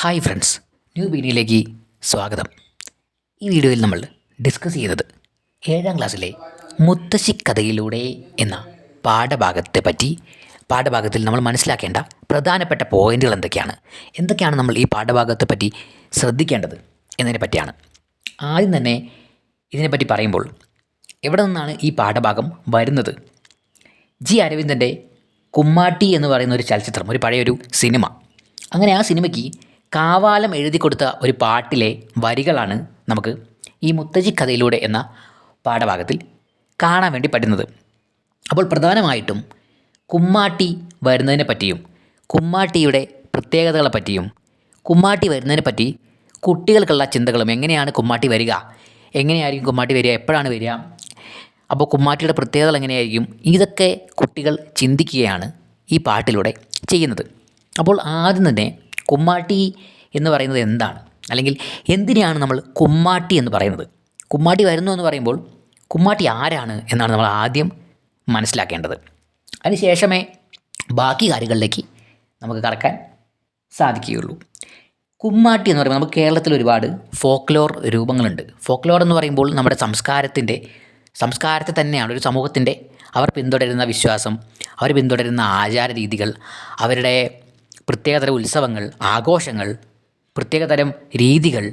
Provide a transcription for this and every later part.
Hi friends new വീഡിയോയിലേക്ക് സ്വാഗതം. ഈ വീഡിയോയിൽ നമ്മൾ ഡിസ്കസ് ചെയ്തത് ഏഴാം ക്ലാസ്സിലെ മുത്തശ്ശി കഥയിലൂടെ എന്ന പാഠഭാഗത്തെ പറ്റി. പാഠഭാഗത്തിൽ നമ്മൾ മനസ്സിലാക്കേണ്ട പ്രധാനപ്പെട്ട പോയിന്റുകൾ എന്തൊക്കെയാണ്? എന്തൊക്കെയാണ് നമ്മൾ ഈ പാഠഭാഗത്തെ പറ്റി ശ്രദ്ധിക്കേണ്ടത് എന്നതിനെ പറ്റിയാണ്. ആദ്യം തന്നെ ഇതിനെപ്പറ്റി പറയുമ്പോൾ എവിടെ നിന്നാണ് ഈ പാഠഭാഗം വരുന്നത്? ജി അരവിന്ദന്റെ കുമ്മാട്ടി എന്ന് പറയുന്ന ഒരു ചലച്ചിത്രം ഒരു പഴയൊരു സിനിമ. അങ്ങനെ ആ സിനിമയ്ക്ക് കാവാലം എഴുതി കൊടുത്ത ഒരു പാട്ടിലെ വരികളാണ് നമുക്ക് ഈ മുത്തജി കഥയിലൂടെ എന്ന പാഠഭാഗത്തിൽ കാണാൻ വേണ്ടി പറ്റുന്നത്. അപ്പോൾ പ്രധാനമായിട്ടും കുമ്മാട്ടി വരുന്നതിനെ പറ്റിയും കുമ്മാട്ടിയുടെ പ്രത്യേകതകളെ പറ്റിയും കുമ്മാട്ടി വരുന്നതിനെ പറ്റി കുട്ടികൾക്കുള്ള ചിന്തകളും എങ്ങനെയാണ് കുമ്മാട്ടി വരിക എങ്ങനെയായിരിക്കും കുമ്മാട്ടി വരിക എപ്പോഴാണ് വരിക അപ്പോൾ കുമ്മാട്ടിയുടെ പ്രത്യേകതകൾ എങ്ങനെയായിരിക്കും ഇതൊക്കെ കുട്ടികൾ ചിന്തിക്കുകയാണ് ഈ പാട്ടിലൂടെ ചെയ്യുന്നത്. അപ്പോൾ ആദ്യം തന്നെ കുമ്മാട്ടി എന്ന് പറയുന്നത് എന്താണ്? അല്ലെങ്കിൽ എന്തിനെയാണ് നമ്മൾ കുമ്മാട്ടി എന്ന് പറയുന്നത്? കുമ്മാട്ടി വരുന്നു എന്ന് പറയുമ്പോൾ കുമ്മാട്ടി ആരാണ് എന്നാണ് നമ്മൾ ആദ്യം മനസ്സിലാക്കേണ്ടത്. അതിനുശേഷമേ ബാക്കി കാര്യങ്ങളിലേക്ക് നമുക്ക് കടക്കാൻ സാധിക്കുകയുള്ളൂ. കുമ്മാട്ടി എന്ന് പറയുമ്പോൾ നമുക്ക് കേരളത്തിൽ ഒരുപാട് ഫോക്ലോർ രൂപങ്ങളുണ്ട്. ഫോക്ലോർ എന്ന് പറയുമ്പോൾ നമ്മുടെ സംസ്കാരത്തിന്റെ സംസ്കാരത്തെ തന്നെയാണ് ഒരു സമൂഹത്തിന്റെ അവർ പിന്തുടരുന്ന വിശ്വാസം അവർ പിന്തുടരുന്ന ആചാര രീതികൾ അവരുടെ പ്രത്യേകതരം ഉത്സവങ്ങൾ ആഘോഷങ്ങൾ പ്രത്യേകതരം രീതികൾ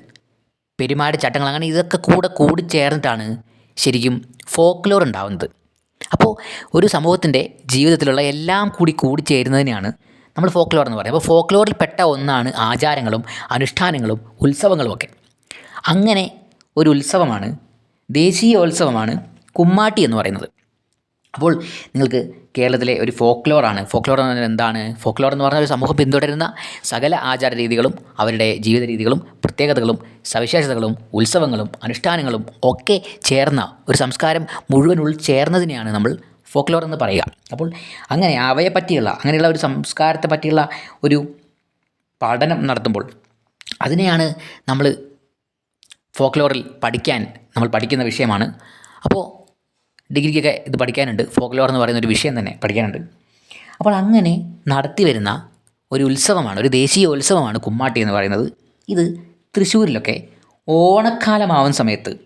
പെരുമാറ്റച്ചട്ടങ്ങൾ അങ്ങനെ ഇതൊക്കെ കൂടെ കൂടി ചേർന്നിട്ടാണ് ശരിക്കും ഫോക്ലോർ ഉണ്ടാവുന്നത്. അപ്പോൾ ഒരു സമൂഹത്തിന്റെ ജീവിതത്തിലുള്ള എല്ലാം കൂടി കൂടിച്ചേരുന്നതിനെയാണ് നമ്മൾ ഫോക്ലോർ എന്ന് പറയുന്നത്. അപ്പോൾ ഫോക്ലോറിൽ പെട്ട ഒന്നാണ് ആചാരങ്ങളും അനുഷ്ഠാനങ്ങളും ഉത്സവങ്ങളും ഒക്കെ. അങ്ങനെ ഒരു ഉത്സവമാണ് ദേശീയോത്സവമാണ് കുമ്മാട്ടി എന്ന് പറയുന്നത്. അപ്പോൾ നിങ്ങൾക്ക് കേരളത്തിലെ ഒരു ഫോക്ലോറാണ് ഫോക്ലോർ എന്ന് പറഞ്ഞാൽ എന്താണ്? ഫോക്ലോർ എന്ന് പറഞ്ഞാൽ ഒരു സമൂഹം പിന്തുടരുന്ന സകല ആചാര രീതികളും അവരുടെ ജീവിത രീതികളും പ്രത്യേകതകളും സവിശേഷതകളും ഉത്സവങ്ങളും അനുഷ്ഠാനങ്ങളും ഒക്കെ ചേർന്ന ഒരു സംസ്കാരം മുഴുവൻ ഉൾച്ചേർന്നതിനെയാണ് നമ്മൾ ഫോക്ലോർ എന്ന് പറയുക. അപ്പോൾ അങ്ങനെ അവയെ പറ്റിയുള്ള അങ്ങനെയുള്ള ഒരു സംസ്കാരത്തെ പറ്റിയുള്ള ഒരു പഠനം നടത്തുമ്പോൾ അതിനെയാണ് നമ്മൾ ഫോക്ലോറിൽ പഠിക്കാൻ നമ്മൾ പഠിക്കുന്ന വിഷയമാണ്. അപ്പോൾ ഡിഗ്രിക്കൊക്കെ ഇത് പഠിക്കാനുണ്ട്. ഫോക്ലോർ എന്ന് പറയുന്ന ഒരു വിഷയം തന്നെ പഠിക്കാനുണ്ട്. അപ്പോൾ അങ്ങനെ നടത്തി വരുന്ന ഒരു ഉത്സവമാണ് ഒരു ദേശീയ ഉത്സവമാണ് കുമ്മാട്ടി എന്ന് പറയുന്നത്. ഇത് തൃശ്ശൂരിലൊക്കെ ഓണക്കാലമാവുന്ന സമയത്ത്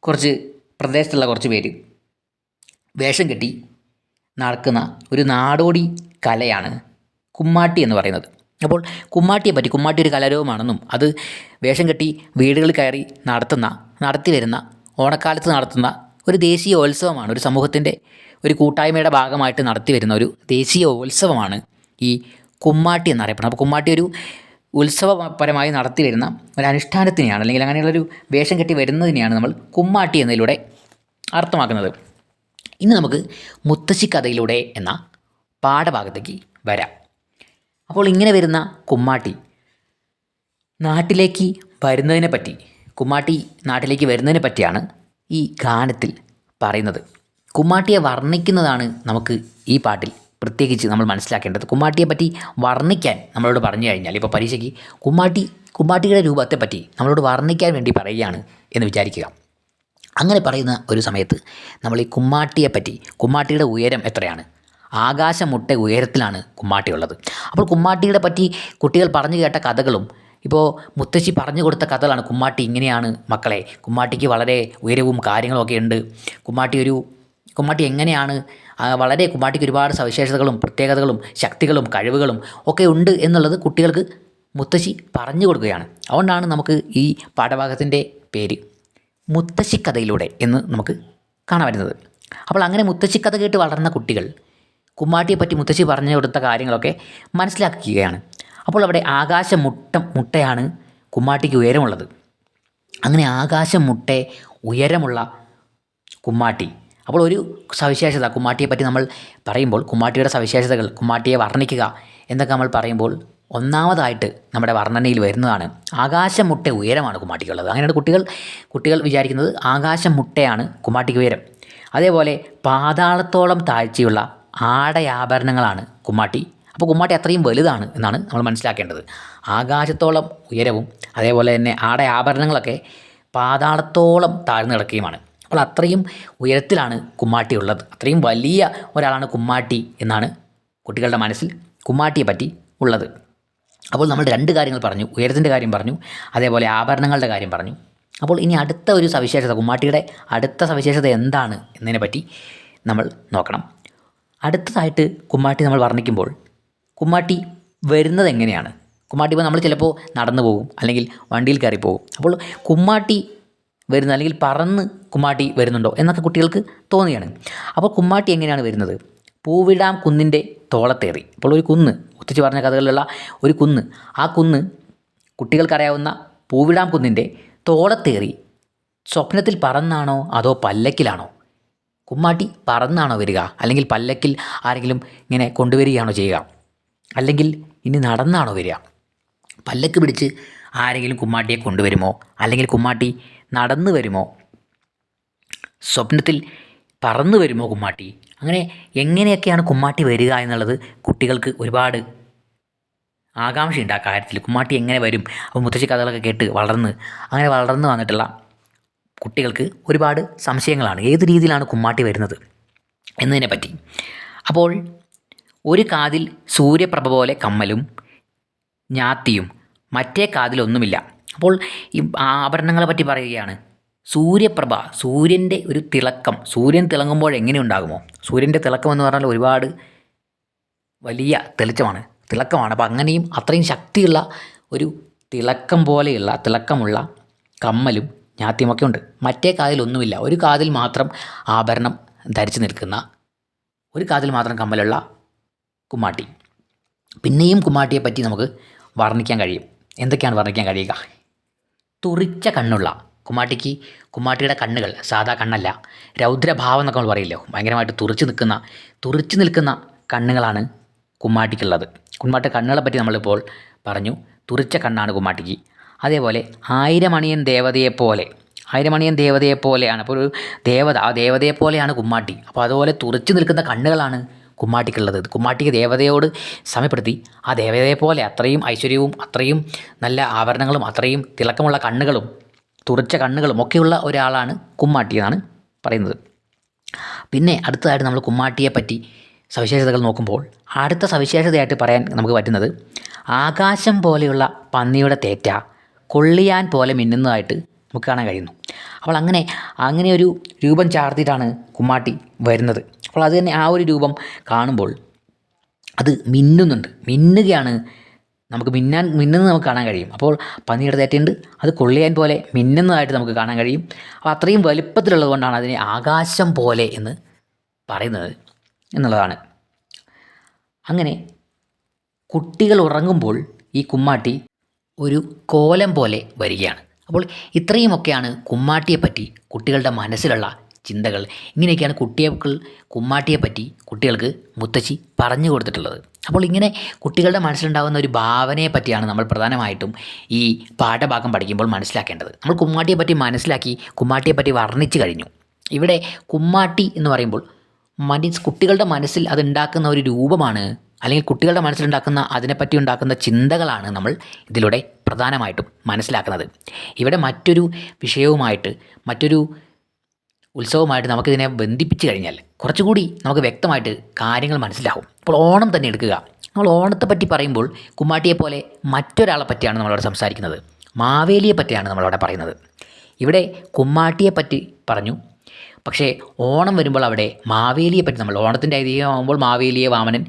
കുറച്ച് പ്രദേശത്തുള്ള കുറച്ച് പേര് വേഷം കെട്ടി നടക്കുന്ന ഒരു നാടോടി കലയാണ് കുമ്മാട്ടി എന്ന് പറയുന്നത്. അപ്പോൾ കുമ്മാട്ടിയെ പറ്റി കുമ്മാട്ടി ഒരു കലാരൂപമാണെന്നും അത് വേഷം കെട്ടി വീടുകളിൽ കയറി നടത്തുന്ന നടത്തി വരുന്ന ഓണക്കാലത്ത് നടത്തുന്ന ഒരു ദേശീയോത്സവമാണ് ഒരു സമൂഹത്തിന്റെ ഒരു കൂട്ടായ്മയുടെ ഭാഗമായിട്ട് നടത്തി വരുന്ന ഒരു ദേശീയ ഉത്സവമാണ് ഈ കുമ്മാട്ടി എന്നറിയപ്പെടുന്നത്. അപ്പോൾ കുമ്മാട്ടി ഒരു ഉത്സവപരമായി നടത്തി വരുന്ന ഒരു അനുഷ്ഠാനത്തിനെയാണ് അല്ലെങ്കിൽ അങ്ങനെയുള്ളൊരു വേഷം കെട്ടി വരുന്നതിനെയാണ് നമ്മൾ കുമ്മാട്ടി എന്നതിലൂടെ അർത്ഥമാക്കുന്നത്. ഇന്ന് നമുക്ക് മുത്തശ്ശി കഥയിലൂടെ എന്ന പാഠഭാഗത്തേക്ക് വരാം. അപ്പോൾ ഇങ്ങനെ വരുന്ന കുമ്മാട്ടി നാട്ടിലേക്ക് വരുന്നതിനെ പറ്റി കുമ്മാട്ടി നാട്ടിലേക്ക് വരുന്നതിനെ പറ്റിയാണ് ഈ ഗാനത്തിൽ പറയുന്നത്. കുമ്മാട്ടിയെ വർണിക്കുന്നതാണ് നമുക്ക് ഈ പാട്ടിൽ പ്രത്യേകിച്ച് നമ്മൾ മനസ്സിലാക്കേണ്ടത്. കുമ്മാട്ടിയെ പറ്റി വർണിക്കാൻ നമ്മളോട് പറഞ്ഞു കഴിഞ്ഞാൽ ഇപ്പോൾ പരീക്ഷയ്ക്ക് കുമ്മാട്ടി കുമ്മാട്ടിയുടെ രൂപത്തെ പറ്റി നമ്മളോട് വർണിക്കാൻ വേണ്ടി പറയുകയാണ് എന്ന് വിചാരിക്കുക. അങ്ങനെ പറയുന്ന ഒരു സമയത്ത് നമ്മൾ ഈ കുമ്മാട്ടിയെ പറ്റി കുമ്മാട്ടിയുടെ ഉയരം എത്രയാണ്? ആകാശമുട്ട ഉയരത്തിലാണ് കുമ്മാട്ടിയുള്ളത്. അപ്പോൾ കുമ്മാട്ടിയുടെ പറ്റി കുട്ടികൾ പറഞ്ഞു കേട്ട കഥകളും ഇപ്പോൾ മുത്തശ്ശി പറഞ്ഞു കൊടുത്ത കഥകളാണ് കുമ്മാട്ടി ഇങ്ങനെയാണ് മക്കളെ. കുമ്മാട്ടിക്ക് വളരെ ഉയരവും കാര്യങ്ങളൊക്കെ ഉണ്ട്. കുമ്മാട്ടി ഒരു കുമ്മാട്ടി എങ്ങനെയാണ് വളരെ കുമ്മാട്ടിക്ക് ഒരുപാട് സവിശേഷതകളും പ്രത്യേകതകളും ശക്തികളും കഴിവുകളും ഒക്കെ ഉണ്ട് എന്നുള്ളത് കുട്ടികൾക്ക് മുത്തശ്ശി പറഞ്ഞു കൊടുക്കുകയാണ്. അതുകൊണ്ടാണ് നമുക്ക് ഈ പാഠഭാഗത്തിന്റെ പേര് മുത്തശ്ശിക്കഥയിലൂടെ എന്ന് നമുക്ക് കാണാൻ വരുന്നത് അപ്പോൾ അങ്ങനെ മുത്തശ്ശിക്കഥ കേട്ട് വളർന്ന കുട്ടികൾ കുമ്മാട്ടിയെ പറ്റി മുത്തശ്ശി പറഞ്ഞു കൊടുത്ത കാര്യങ്ങളൊക്കെ മനസ്സിലാക്കുകയാണ്. അപ്പോൾ അവിടെ ആകാശം മുട്ട മുട്ടയാണ് കുമ്മാട്ടിക്ക് ഉയരമുള്ളത്. അങ്ങനെ ആകാശം മുട്ട ഉയരമുള്ള കുമ്മാട്ടി. അപ്പോൾ ഒരു സവിശേഷത കുമ്മാട്ടിയെ പറ്റി നമ്മൾ പറയുമ്പോൾ കുമ്മാട്ടിയുടെ സവിശേഷതകൾ കുമ്മാട്ടിയെ വർണിക്കുക എന്നൊക്കെ നമ്മൾ പറയുമ്പോൾ ഒന്നാമതായിട്ട് നമ്മുടെ വർണനയിൽ വരുന്നതാണ് ആകാശം മുട്ട ഉയരമാണ് കുമ്മാട്ടിക്കുള്ളത്. അങ്ങനെയാണ് കുട്ടികൾ കുട്ടികൾ വിചാരിക്കുന്നത് ആകാശം മുട്ടയാണ് കുമ്മാട്ടിക്ക് ഉയരം. അതേപോലെ പാതാളത്തോളം താഴ്ചയുള്ള ആടയാഭരണങ്ങളാണ് കുമ്മാട്ടി അപ്പോൾ കുമ്മാട്ടി അത്രയും വലുതാണ് എന്നാണ് നമ്മൾ മനസ്സിലാക്കേണ്ടത്. ആകാശത്തോളം ഉയരവും അതേപോലെ തന്നെ ആടെ ആഭരണങ്ങളൊക്കെ പാതാളത്തോളം താഴ്ന്നു കിടക്കുകയുമാണ്. അപ്പോൾ അത്രയും ഉയരത്തിലാണ് കുമ്മാട്ടി ഉള്ളത്. അത്രയും വലിയ ഒരാളാണ് കുമ്മാട്ടി എന്നാണ് കുട്ടികളുടെ മനസ്സിൽ കുമ്മാട്ടിയെ പറ്റി ഉള്ളത്. അപ്പോൾ നമ്മൾ രണ്ട് കാര്യങ്ങൾ പറഞ്ഞു. ഉയരത്തിന്റെ കാര്യം പറഞ്ഞു. അതേപോലെ ആഭരണങ്ങളുടെ കാര്യം പറഞ്ഞു. അപ്പോൾ ഇനി അടുത്ത ഒരു സവിശേഷത കുമ്മാട്ടിയുടെ അടുത്ത സവിശേഷത എന്താണ് എന്നതിനെ പറ്റി നമ്മൾ നോക്കണം. അടുത്തതായിട്ട് കുമ്മാട്ടി നമ്മൾ വർണിക്കുമ്പോൾ കുമ്മാട്ടി വരുന്നത് എങ്ങനെയാണ്? കുമ്മാട്ടി ഇപ്പോൾ നമ്മൾ ചിലപ്പോൾ നടന്നു പോകും അല്ലെങ്കിൽ വണ്ടിയിൽ കയറി പോകും. അപ്പോൾ കുമ്മാട്ടി വരുന്ന അല്ലെങ്കിൽ പറന്ന് കുമ്മാട്ടി വരുന്നുണ്ടോ എന്നൊക്കെ കുട്ടികൾക്ക് തോന്നുകയാണ് അപ്പോൾ കുമ്മാട്ടി എങ്ങനെയാണ് വരുന്നത്? പൂവിടാം കുന്നിന്റെ തോളത്തേറി. അപ്പോൾ ഒരു കുന്ന് ഒത്തിച്ച് പറഞ്ഞ കഥകളിലുള്ള ഒരു കുന്ന്. ആ കുന്ന് കുട്ടികൾക്കറിയാവുന്ന പൂവിടാം കുന്നിന്റെ തോളത്തേറി. സ്വപ്നത്തിൽ പറന്നാണോ അതോ പല്ലക്കിലാണോ? കുമ്മാട്ടി പറന്നാണോ വരിക? അല്ലെങ്കിൽ പല്ലക്കിൽ ആരെങ്കിലും ഇങ്ങനെ കൊണ്ടുവരികയാണോ ചെയ്യുക? അല്ലെങ്കിൽ ഇനി നടന്നാണോ വരിക? പല്ലക്ക് പിടിച്ച് ആരെങ്കിലും കുമ്മാട്ടിയെ കൊണ്ടുവരുമോ? അല്ലെങ്കിൽ കുമ്മാട്ടി നടന്നു വരുമോ? സ്വപ്നത്തിൽ പറന്നു വരുമോ കുമ്മാട്ടി? അങ്ങനെ എങ്ങനെയൊക്കെയാണ് കുമ്മാട്ടി വരിക എന്നുള്ളത് കുട്ടികൾക്ക് ഒരുപാട് ആകാംക്ഷയുണ്ട് ആ കാര്യത്തിൽ. കുമ്മാട്ടി എങ്ങനെ വരും? അപ്പോൾ മുത്തശ്ശി കഥകളൊക്കെ കേട്ട് വളർന്ന് അങ്ങനെ വളർന്നു വന്നിട്ടുള്ള കുട്ടികൾക്ക് ഒരുപാട് സംശയങ്ങളാണ്. ഏത് രീതിയിലാണ് കുമ്മാട്ടി വരുന്നത് എന്നതിനെ പറ്റി അപ്പോൾ ഒരു കാതിൽ സൂര്യപ്രഭ പോലെ കമ്മലും ഞാത്തിയും മറ്റേ കാതിലൊന്നുമില്ല. അപ്പോൾ ഈ ആഭരണങ്ങളെ പറ്റി പറയുകയാണ്. സൂര്യപ്രഭ സൂര്യന്റെ ഒരു തിളക്കം സൂര്യൻ തിളങ്ങുമ്പോൾ എങ്ങനെ ഉണ്ടാകുമോ? സൂര്യന്റെ തിളക്കം എന്ന് പറഞ്ഞാൽ ഒരുപാട് വലിയ തെളിച്ചമാണ് തിളക്കമാണ്. അപ്പോൾ അങ്ങനെയും അത്രയും ശക്തിയുള്ള ഒരു തിളക്കം പോലെയുള്ള തിളക്കമുള്ള കമ്മലും ഞാത്തിയുമൊക്കെ ഉണ്ട്. മറ്റേ കാതിലൊന്നുമില്ല. ഒരു കാതിൽ മാത്രം ആഭരണം ധരിച്ചു നിൽക്കുന്ന ഒരു കാതിൽ മാത്രം കമ്മലുള്ള കുമ്മാട്ടി. പിന്നെയും കുമ്മാട്ടിയെ പറ്റി നമുക്ക് വർണിക്കാൻ കഴിയും. എന്തൊക്കെയാണ് വർണിക്കാൻ കഴിയുക? തുറിച്ച കണ്ണുള്ള. കുമ്മാട്ടിക്ക് കുമ്മാട്ടിയുടെ കണ്ണുകൾ സാധാ കണ്ണല്ല. രൗദ്രഭാവം എന്നൊക്കെ നമ്മൾ പറയില്ലോ? ഭയങ്കരമായിട്ട് തുറിച്ച് നിൽക്കുന്ന തുറിച്ച് നിൽക്കുന്ന കണ്ണുകളാണ് കുമ്മാട്ടിക്കുള്ളത്. കുമ്മാട്ടി കണ്ണുകളെ പറ്റി നമ്മളിപ്പോൾ പറഞ്ഞു. തുറിച്ച കണ്ണാണ് കുമ്മാട്ടിക്ക്. അതേപോലെ ആയിരമണിയൻ ദേവതയെപ്പോലെ ആയിരമണിയൻ ദേവതയെപ്പോലെയാണ് അപ്പോൾ ഒരു ദേവത ആ ദേവതയെപ്പോലെയാണ് കുമ്മാട്ടി. അപ്പോൾ അതുപോലെ തുറച്ചു നിൽക്കുന്ന കണ്ണുകളാണ് കുമ്മാട്ടിക്കുള്ളത്. കുമ്മാട്ടിക്ക് ദേവതയോട് സമയപ്പെടുത്തി. ആ ദേവതയെ പോലെ അത്രയും ഐശ്വര്യവും അത്രയും നല്ല ആഭരണങ്ങളും അത്രയും തിളക്കമുള്ള കണ്ണുകളും തുറച്ച കണ്ണുകളും ഒക്കെയുള്ള ഒരാളാണ് കുമ്മാട്ടി എന്നാണ് പറയുന്നത്. പിന്നെ അടുത്തതായിട്ട് നമ്മൾ കുമ്മാട്ടിയെ പറ്റി സവിശേഷതകൾ നോക്കുമ്പോൾ അടുത്ത സവിശേഷതയായിട്ട് പറയാൻ നമുക്ക് പറ്റുന്നത് ആകാശം പോലെയുള്ള പന്നിയുടെ തേറ്റ കൊള്ളിയാൻ പോലെ മിന്നുന്നതായിട്ട് നമുക്ക് കാണാൻ കഴിയുന്നു. അപ്പോൾ അങ്ങനെ അങ്ങനെ ഒരു രൂപം ചാർത്തിയിട്ടാണ് കുമ്മാട്ടി വരുന്നത്. അപ്പോൾ അത് തന്നെ ആ ഒരു രൂപം കാണുമ്പോൾ അത് മിന്നുന്നുണ്ട്. മിന്നുകയാണ് നമുക്ക് മിന്നാൻ മിന്നുന്നത് നമുക്ക് കാണാൻ കഴിയും. അപ്പോൾ പന്നിയുടെ തേറ്റയുണ്ട്. അത് കൊള്ളിയാൻ പോലെ മിന്നുന്നതായിട്ട് നമുക്ക് കാണാൻ കഴിയും. അപ്പോൾ അത്രയും വലുപ്പത്തിലുള്ളത് കൊണ്ടാണ് അതിനെ ആകാശം പോലെ എന്ന് പറയുന്നത് എന്നുള്ളതാണ്. അങ്ങനെ കുട്ടികൾ ഉറങ്ങുമ്പോൾ ഈ കുമ്മാട്ടി ഒരു കോലം പോലെ വരികയാണ്. അപ്പോൾ ഇത്രയുമൊക്കെയാണ് കുമ്മാട്ടിയെപ്പറ്റി കുട്ടികളുടെ മനസ്സിലുള്ള ചിന്തകൾ. ഇങ്ങനെയൊക്കെയാണ് കുട്ടികൾ കുമ്മാട്ടിയെ പറ്റി കുട്ടികൾക്ക് മുത്തശ്ശി പറഞ്ഞു കൊടുത്തിട്ടുള്ളത്. അപ്പോൾ ഇങ്ങനെ കുട്ടികളുടെ മനസ്സിലുണ്ടാകുന്ന ഒരു ഭാവനയെ പറ്റിയാണ് നമ്മൾ പ്രധാനമായിട്ടും ഈ പാഠഭാഗം പഠിക്കുമ്പോൾ മനസ്സിലാക്കേണ്ടത്. നമ്മൾ കുമ്മാട്ടിയെ പറ്റി മനസ്സിലാക്കി കുമ്മാട്ടിയെ പറ്റി വർണിച്ചു കഴിഞ്ഞു. ഇവിടെ കുമ്മാട്ടി എന്ന് പറയുമ്പോൾ മനസ് കുട്ടികളുടെ മനസ്സിൽ അതുണ്ടാക്കുന്ന ഒരു രൂപമാണ് അല്ലെങ്കിൽ കുട്ടികളുടെ മനസ്സിലുണ്ടാക്കുന്ന അതിനെപ്പറ്റി ഉണ്ടാക്കുന്ന ചിന്തകളാണ് നമ്മൾ ഇതിലൂടെ പ്രധാനമായിട്ടും മനസ്സിലാക്കുന്നത്. ഇവിടെ മറ്റൊരു വിഷയവുമായിട്ട് മറ്റൊരു ഉത്സവമായിട്ട് നമുക്കിതിനെ ബന്ധിപ്പിച്ച് കഴിഞ്ഞാൽ കുറച്ചുകൂടി നമുക്ക് വ്യക്തമായിട്ട് കാര്യങ്ങൾ മനസ്സിലാവും. ഇപ്പോൾ ഓണം തന്നെ എടുക്കുക. നമ്മൾ ഓണത്തെ പറ്റി പറയുമ്പോൾ കുമ്മാട്ടിയെ പോലെ മറ്റൊരാളെ പറ്റിയാണ് നമ്മളവിടെ സംസാരിക്കുന്നത്. മാവേലിയെ പറ്റിയാണ് നമ്മളവിടെ പറയുന്നത്. ഇവിടെ കുമ്മാട്ടിയെ പറ്റി പറഞ്ഞു. പക്ഷേ ഓണം വരുമ്പോൾ അവിടെ മാവേലിയെ പറ്റി നമ്മൾ ഓണത്തിന്റെ ഐതിഹ്യമാകുമ്പോൾ മാവേലിയെ വാമനൻ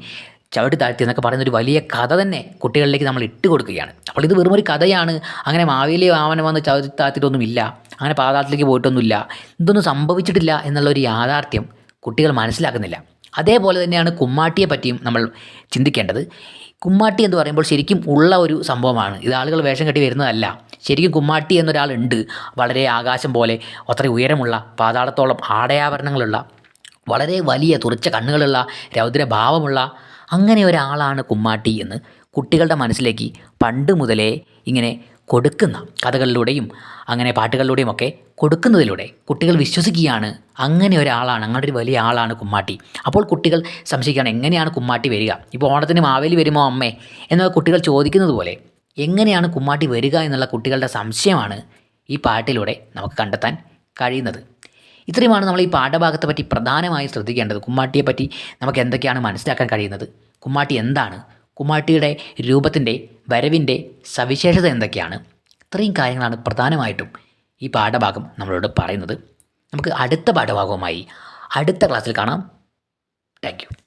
ചവിട്ടി താഴ്ത്തി എന്നൊക്കെ പറയുന്ന ഒരു വലിയ കഥ തന്നെ കുട്ടികളിലേക്ക് നമ്മൾ ഇട്ട് കൊടുക്കുകയാണ്. അപ്പോൾ ഇത് വെറുമൊരു കഥയാണ്. അങ്ങനെ മാവേലിയെ വാമനം വന്ന് ചവിട്ടി താഴ്ത്തിയിട്ടൊന്നുമില്ല. അങ്ങനെ പാതാളത്തിലേക്ക് പോയിട്ടൊന്നുമില്ല. ഇതൊന്നും സംഭവിച്ചിട്ടില്ല എന്നുള്ളൊരു യാഥാർത്ഥ്യം കുട്ടികൾ മനസ്സിലാക്കുന്നില്ല. അതേപോലെ തന്നെയാണ് കുമ്മാട്ടിയെ പറ്റിയും നമ്മൾ ചിന്തിക്കേണ്ടത്. കുമ്മാട്ടി എന്ന് പറയുമ്പോൾ ശരിക്കും ഉള്ള ഒരു സംഭവമാണ്. ഇത് ആളുകൾ വേഷം കെട്ടി വരുന്നതല്ല. ശരിക്കും കുമ്മാട്ടി എന്നൊരാളുണ്ട് വളരെ ആകാശം പോലെ അത്ര ഉയരമുള്ള പാതാളത്തോളം ആടയാഭരണങ്ങളുള്ള വളരെ വലിയ തുറച്ച കണ്ണുകളുള്ള രൗദ്രഭാവമുള്ള അങ്ങനെ ഒരാളാണ് കുമ്മാട്ടി എന്ന് കുട്ടികളുടെ മനസ്സിലേക്ക് പണ്ട് മുതലേ ഇങ്ങനെ കൊടുക്കുന്ന കഥകളിലൂടെയും അങ്ങനെ പാട്ടുകളിലൂടെയും ഒക്കെ കൊടുക്കുന്നതിലൂടെ കുട്ടികൾ വിശ്വസിക്കുകയാണ് അങ്ങനെ ഒരാളാണ് അങ്ങനെ ഒരു വലിയ ആളാണ് കുമ്മാട്ടി. അപ്പോൾ കുട്ടികൾ സംശയിക്കുകയാണ് എങ്ങനെയാണ് കുമ്മാട്ടി വരിക? ഇപ്പോൾ ഓണത്തിന് മാവേലി വരുമോ അമ്മേ? എന്നൊക്കെ കുട്ടികൾ ചോദിക്കുന്നത് പോലെ എങ്ങനെയാണ് കുമ്മാട്ടി വരിക എന്നുള്ള കുട്ടികളുടെ സംശയമാണ് ഈ പാട്ടിലൂടെ നമുക്ക് കണ്ടെത്താൻ കഴിയുന്നത്. ഇത്രയുമാണ് നമ്മൾ ഈ പാഠഭാഗത്തെ പറ്റി പ്രധാനമായും ശ്രദ്ധിക്കേണ്ടത്. കുമ്മാട്ടിയെ പറ്റി നമുക്ക് എന്തൊക്കെയാണ് മനസ്സിലാക്കാൻ കഴിയുന്നത്? കുമ്മാട്ടി എന്താണ്? കുമ്മാട്ടിയുടെ രൂപത്തിന്റെ വരവിന്റെ സവിശേഷത എന്തൊക്കെയാണ്? ഇത്രയും കാര്യങ്ങളാണ് പ്രധാനമായിട്ടും ഈ പാഠഭാഗം നമ്മളോട് പറയുന്നത്. നമുക്ക് അടുത്ത പാഠഭാഗവുമായി അടുത്ത ക്ലാസ്സിൽ കാണാം. താങ്ക്